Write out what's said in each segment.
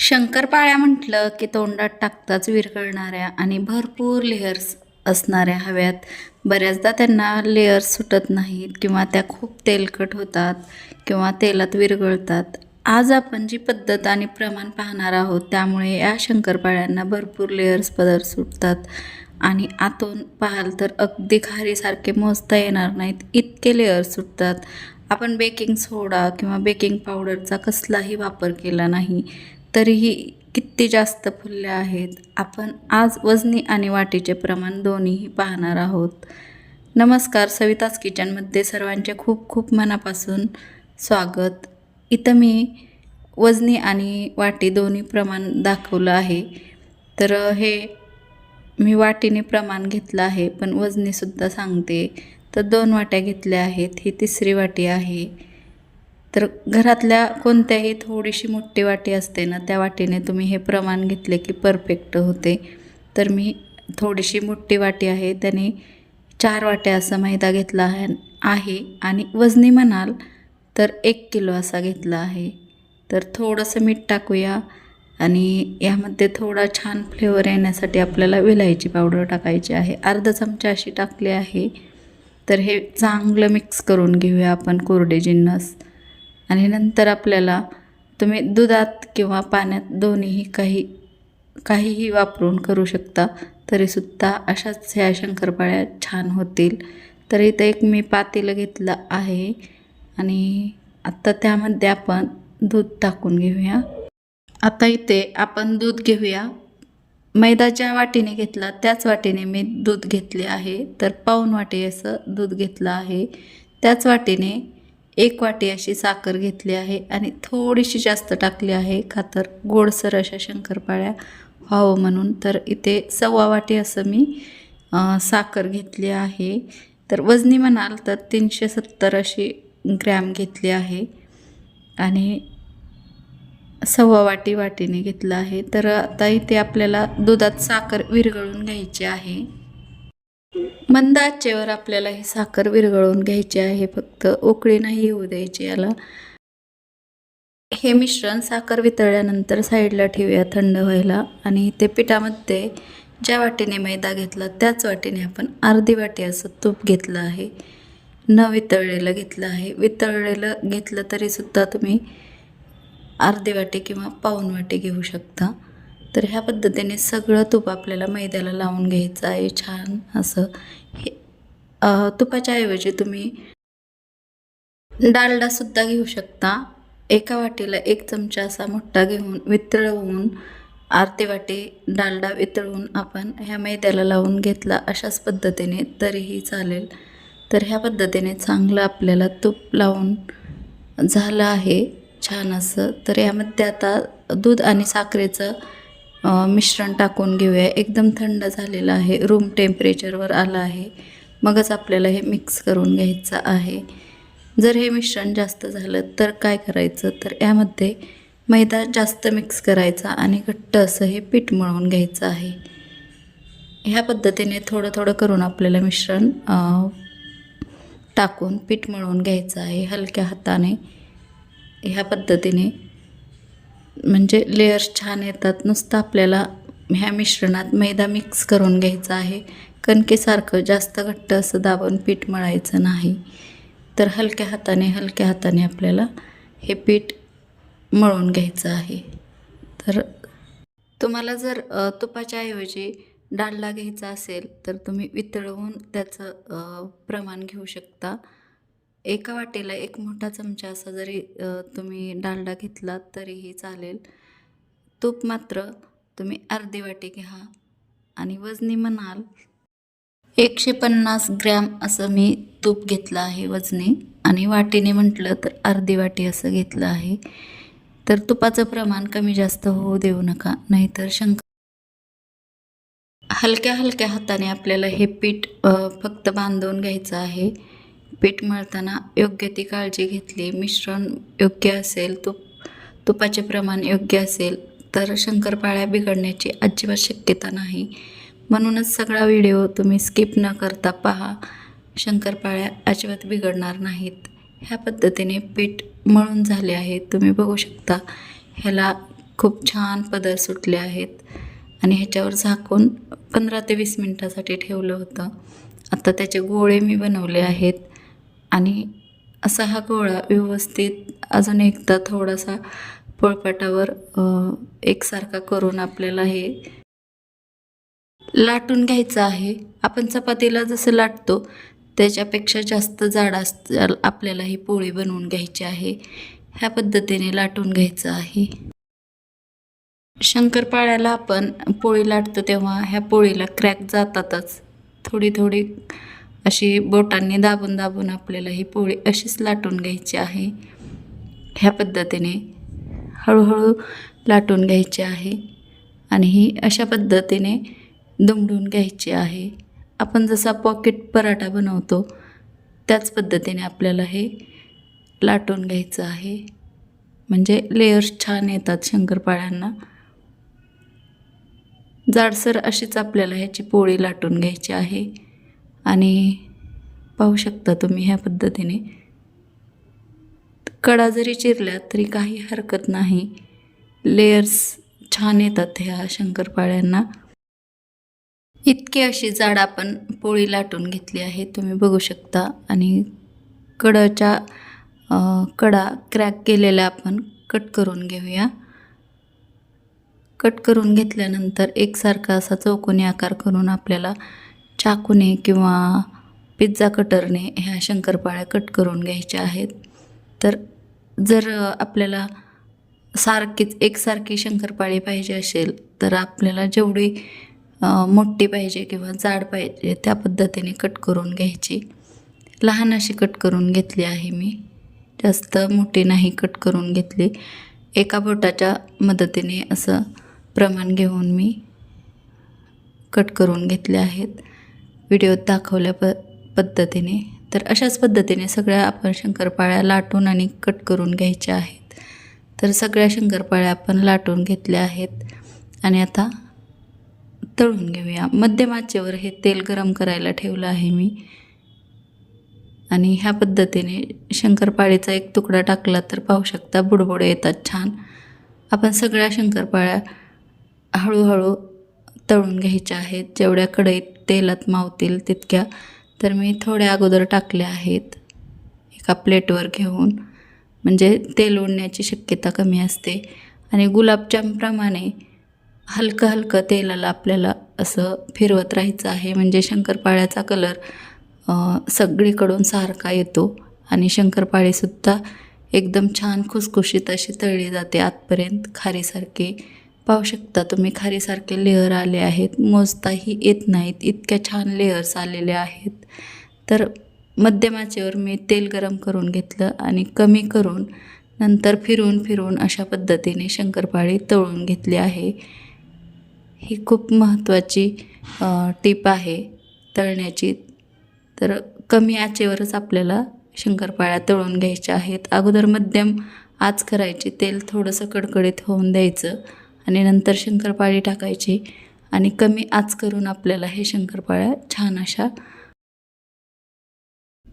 शंकरपाळ्या म्हटलं की तोंडात टाकताच विरघळणाऱ्या आणि भरपूर लेयर्स असणाऱ्या हव्यात. बऱ्याचदा त्यांना लेयर्स सुटत नाहीत किंवा त्या खूप तेलकट होतात किंवा तेलात विरघळतात. आज आपण जी पद्धत आणि प्रमाण पाहणार आहोत त्यामुळे या शंकरपाळ्यांना भरपूर लेयर्स पदर सुटतात. आणि आतून पाहाल तर अगदी खारीसारखे मोजता येणार नाहीत इतके लेयर्स सुटतात. आपण बेकिंग सोडा किंवा बेकिंग पावडरचा कसलाही वापर केला नाही. तरीही किती जास्त फुलल्या आहेत. आपण आज वजनी आणि वाटीचे प्रमाण दोन्हीही पाहणार आहोत. नमस्कार सविताज किचनमध्ये सर्वांचे खूप खूप मनापासून स्वागत. इथं मी वजनी आणि वाटी दोन्ही प्रमाण दाखवलं आहे. तर हे मी वाटीने प्रमाण घेतलं आहे पण वजनीसुद्धा सांगते. तर दोन वाट्या घेतल्या आहेत ही तिसरी वाटी आहे. तर घरातल्या कोणत्याही थोडीशी मोठी वाटी असते ना त्या वाटीने तुम्ही हे प्रमाण घेतले की परफेक्ट होते. तर मी थोडीशी मोठी वाटी आहे त्याने चार वाट्या असा मैदा घेतला आहे आहे आणि वजनी म्हणाल तर एक किलो असा घेतला आहे. तर थोडंसं मीठ टाकूया आणि यामध्ये थोडा छान फ्लेवर येण्यासाठी आपल्याला विलायची पावडर टाकायची आहे. अर्धा चमचा अशी टाकली आहे. तर हे चांगलं मिक्स करून घेऊया आपण कोरडे जिन्नस. आणि नंतर आपल्याला तुम्ही दुधात किंवा पाण्यात दोन्हीही काही काहीही वापरून करू शकता तरीसुद्धा अशाच ह्या शंकरपाळ्या छान होतील. तर इथं एक मी पातेलं घेतलं आहे आणि आत्ता त्यामध्ये आपण दूध टाकून घेऊया. आता इथे आपण दूध घेऊया. मैदा ज्या वाटीने घेतला त्याच वाटीने मी दूध घेतले आहे. तर पाऊन वाटी असं दूध घेतलं आहे. त्याच वाटीने एक वाटी अशी साखर घेतली आहे आणि थोडीशी जास्त टाकली आहे. खातर गोडसर अशा शंकरपाळ्या व्हावं म्हणून. तर इथे सव्वा वाटी असं मी साखर घेतली आहे. तर वजनी म्हणाल तर तीनशे सत्तर अशी ग्रॅम घेतली आहे. आणि सव्वा वाटी वाटीने घेतलं आहे. तर आता इथे आपल्याला दुधात साखर विरघळून घ्यायची आहे. मंद आचेवर आपल्याला ही साखर विरघळून घ्यायची आहे फक्त उकळी नाही येऊ द्यायची याला. हे मिश्रण साखर वितळल्यानंतर साईडला ठेवूया थंड व्हायला आणि ते पिठामध्ये ज्या वाटीने मैदा घेतला त्याच वाटीने आपण अर्धी वाटी असं तूप घेतलं आहे. न वितळलेलं घेतलं आहे. वितळलेलं घेतलं तरीसुद्धा तुम्ही अर्धी वाटी किंवा पाऊन वाटी घेऊ शकता. तर ह्या पद्धतीने सगळं तूप आपल्याला मैद्याला लावून घ्यायचं आहे छान असं. हे तुपाच्या ऐवजी तुम्ही डालडासुद्धा घेऊ शकता. एका वाटीला एक चमचा असा मोठा घेऊन वितळवून आरती वाटी डालडा वितळवून आपण ह्या मैद्याला लावून घेतला अशाच पद्धतीने तरीही चालेल. तर ह्या पद्धतीने चांगलं आपल्याला तूप लावून झालं आहे छान असं. तर यामध्ये आता दूध आणि साखरेचं मिश्रण टाकून घेऊया. एकदम थंड झालेलं आहे. रूम टेम्परेचरवर आलं आहे. मगच आपल्याला हे मिक्स करून घ्यायचं आहे. जर हे मिश्रण जास्त झालं तर काय करायचं? तर यामध्ये मैदा जास्त मिक्स करायचा आणि घट्ट असं हे पीठ मळून घ्यायचं आहे. ह्या पद्धतीने थोडं थोडं करून आपल्याला मिश्रण टाकून पीठ मळून घ्यायचं आहे. हलक्या हाताने ह्या पद्धतीने म्हणजे लेयर्स छान येतात. नुसतं आपल्याला ह्या मिश्रणात मैदा मिक्स करून घ्यायचा आहे. कणकेसारखं जास्त घट्ट असं दाबून पीठ मळायचं नाही. तर हलक्या हाताने हलक्या हाताने आपल्याला हे पीठ मळून घ्यायचं आहे. तर तुम्हाला जर तुपाच्या ऐवजी डाळला घ्यायचा असेल तर तुम्ही वितळवून त्याचं प्रमाण घेऊ शकता. एका वाटेला एक मोठा चमचा असा जरी तुम्ही डालडा घेतला तरीही चालेल. तूप मात्र तुम्ही अर्धी वाटी घ्या आणि वजनी म्हणाल एकशे पन्नास ग्रॅम असं मी तूप घेतलं आहे वजनी. आणि वाटीने म्हटलं तर अर्धी वाटी असं घेतलं आहे. तर तुपाचं प्रमाण कमी जास्त होऊ देऊ नका नाहीतर शंका. हलक्या हलक्या हाताने आपल्याला हे पीठ फक्त बांधून घ्यायचं आहे. पीठ मळताना योग्य ती काळजी घेतली. मिश्रण योग्य असेल तुप तुपाचे प्रमाण योग्य असेल तर शंकरपाळ्या बिघडण्याची अजिबात शक्यता नाही. म्हणूनच सगळा व्हिडिओ तुम्ही स्किप न करता पहा. शंकरपाळ्या अजिबात बिघडणार नाहीत. ह्या पद्धतीने पीठ मळून झाले आहे. तुम्ही बघू शकता ह्याला खूप छान पदर सुटले आहेत. आणि ह्याच्यावर झाकून पंधरा ते वीस मिनटासाठी ठेवलं होतं. आता त्याचे गोळे मी बनवले आहेत. आणि असा हा गोळा व्यवस्थित अजून एकदा थोडासा पोळपाटावर एकसारखा करून आपल्याला हे लाटून घ्यायचं आहे. आपण चपातीला जसं लाटतो त्याच्यापेक्षा जास्त जाड असत आपल्याला ही पोळी बनवून घ्यायची आहे. ह्या पद्धतीने लाटून घ्यायचं आहे. शंकरपाळ्याला आपण पोळी लाटतो तेव्हा ह्या पोळीला क्रॅक जातातच. थोडी थोडी अशी बोटांनी दाबून दाबून आपल्याला ही पोळी अशीच लाटून घ्यायची आहे. ह्या पद्धतीने हळूहळू लाटून घ्यायची आहे आणि ही अशा पद्धतीने दुमडून घ्यायची आहे. आपण जसा पॉकेट पराठा बनवतो त्याच पद्धतीने आपल्याला हे लाटून घ्यायचं आहे. म्हणजे लेयर्स छान येतात शंकरपाळ्यांना. जाडसर अशीच आपल्याला ह्याची पोळी लाटून घ्यायची आहे. आणि पाहू शकता तुम्ही ह्या पद्धतीने. कडा जरी चिरल्या तरी काही हरकत नाही. लेयर्स छान येतात ह्या शंकरपाळ्यांना. इतकी अशी जाड आपण पोळी लाटून घेतली आहे तुम्ही बघू शकता. आणि कडाच्या कडा क्रॅक केलेल्या आपण कट करून घेऊया. कट करून घेतल्यानंतर एकसारखा असा चौकोनी आकार करून आपल्याला चाकूने किंवा पिझ्झा कटरने ह्या शंकरपाळ्या कट करून घ्यायच्या आहेत. तर जर आपल्याला सारखीच एकसारखी शंकरपाळी पाहिजे असेल तर आपल्याला जेवढी मोठी पाहिजे किंवा जाड पाहिजे त्या पद्धतीने कट करून घ्यायची. लहान अशी कट करून घेतली आहे मी. जास्त मोठी नाही कट करून घेतली. एका बोटाच्या मदतीने असं प्रमाण घेऊन मी कट करून घेतले आहेत. व्हिडिओत दाखवल्या प पद्धतीने. तर अशाच पद्धतीने सगळ्या आपण शंकरपाळ्या लाटून आणि कट करून घ्यायच्या आहेत. तर सगळ्या शंकरपाळ्या आपण लाटून घेतल्या आहेत. आणि आता तळून घेऊया. मध्यम आचेवर हे तेल गरम करायला ठेवलं आहे मी. आणि ह्या पद्धतीने शंकरपाळीचा एक तुकडा टाकला तर पाहू शकता बुडबुडे येतात छान. आपण सगळ्या शंकरपाळ्या हळूहळू तळून घ्यायच्या आहेत. जेवढ्या कढईत तेलात मावतील तितक्या. तर मी थोड्या अगोदर टाकल्या आहेत. एका प्लेटवर घेऊन. म्हणजे तेल उडण्याची शक्यता कमी असते. आणि गुलाबजामप्रमाणे हलकं हलकं तेलाला आपल्याला असं फिरवत राहायचं आहे. म्हणजे शंकरपाळ्याचा कलर सगळीकडून सारखा येतो. आणि शंकरपाळीसुद्धा एकदम छान खुसखुशीत अशी तळली जाते आतपर्यंत खारीसारखी. पाहू शकता तुम्ही खारीसारखे लेअर आले आहेत. मोजताही येत नाहीत. इतक्या छान लेअर्स आलेले आहेत. तर मध्यम आचेवर मी तेल गरम करून घेतलं आणि कमी करून नंतर फिरून फिरून अशा पद्धतीने शंकरपाळी तळून घेतली आहे. ही खूप महत्त्वाची टीप आहे तळण्याची. तर कमी आचेवरच आपल्याला शंकरपाळ्या तळून घ्यायच्या आहेत. अगोदर मध्यम आच करायची. तेल थोडंसं कडकडीत होऊन द्यायचं. आणि नंतर शंकरपाळी टाकायची आणि कमी आच करून आपल्याला हे शंकरपाळ्या छान अशा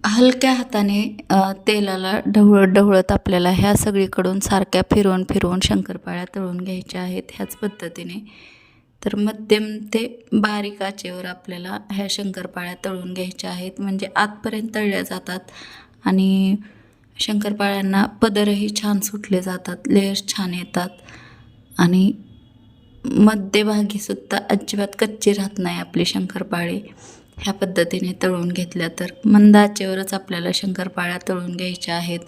हलक्या हाताने तेलाला ढवळत ढवळत आपल्याला ह्या सगळीकडून सारख्या फिरवून फिरवून शंकरपाळ्या तळून घ्यायच्या आहेत ह्याच पद्धतीने. तर मध्यम ते बारीक आचेवर आपल्याला ह्या शंकरपाळ्या तळून घ्यायच्या आहेत. म्हणजे आतपर्यंत तळल्या जातात आणि शंकरपाळ्यांना पदरही छान सुटले जातात लेयर्स छान येतात आणि मध्यभागीसुद्धा अजिबात कच्ची राहत नाही आपली शंकरपाळी. ह्या पद्धतीने तळून घेतल्या तर मंद आचेवरच आपल्याला शंकरपाळ्या तळून घ्यायच्या आहेत.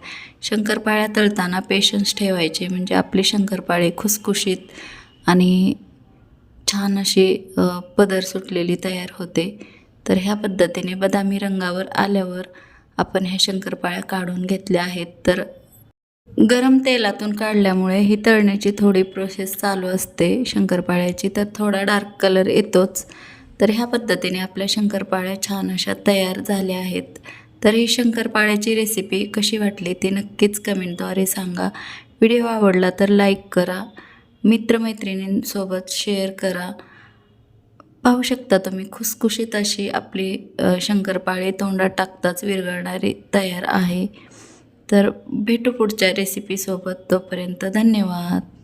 शंकरपाळ्या तळताना पेशन्स ठेवायचे म्हणजे आपली शंकरपाळी खुसखुशीत आणि छान अशी पदर सुटलेली तयार होते. तर ह्या पद्धतीने बदामी रंगावर आल्यावर आपण ह्या शंकरपाळ्या काढून घेतल्या आहेत. तर गरम तेलातून काढल्यामुळे ही तळण्याची थोडी प्रोसेस चालू असते. शंकरपाळ्याची तर थोडा डार्क कलर येतोच. तर ह्या पद्धतीने आपल्या शंकरपाळ्या छान अशा तयार झाल्या आहेत. तर ही शंकरपाळ्याची रेसिपी कशी वाटली ती नक्कीच कमेंटद्वारे सांगा. व्हिडिओ आवडला तर लाईक करा. मित्रमैत्रिणींसोबत शेअर करा. पाहू शकता तुम्ही खुसखुशीत अशी आपली शंकरपाळे शंकरपाळी तोंडात टाकताच विरघळणारी तयार आहे. तर भेटू पुढच्या रेसिपीसोबत तोपर्यंत धन्यवाद.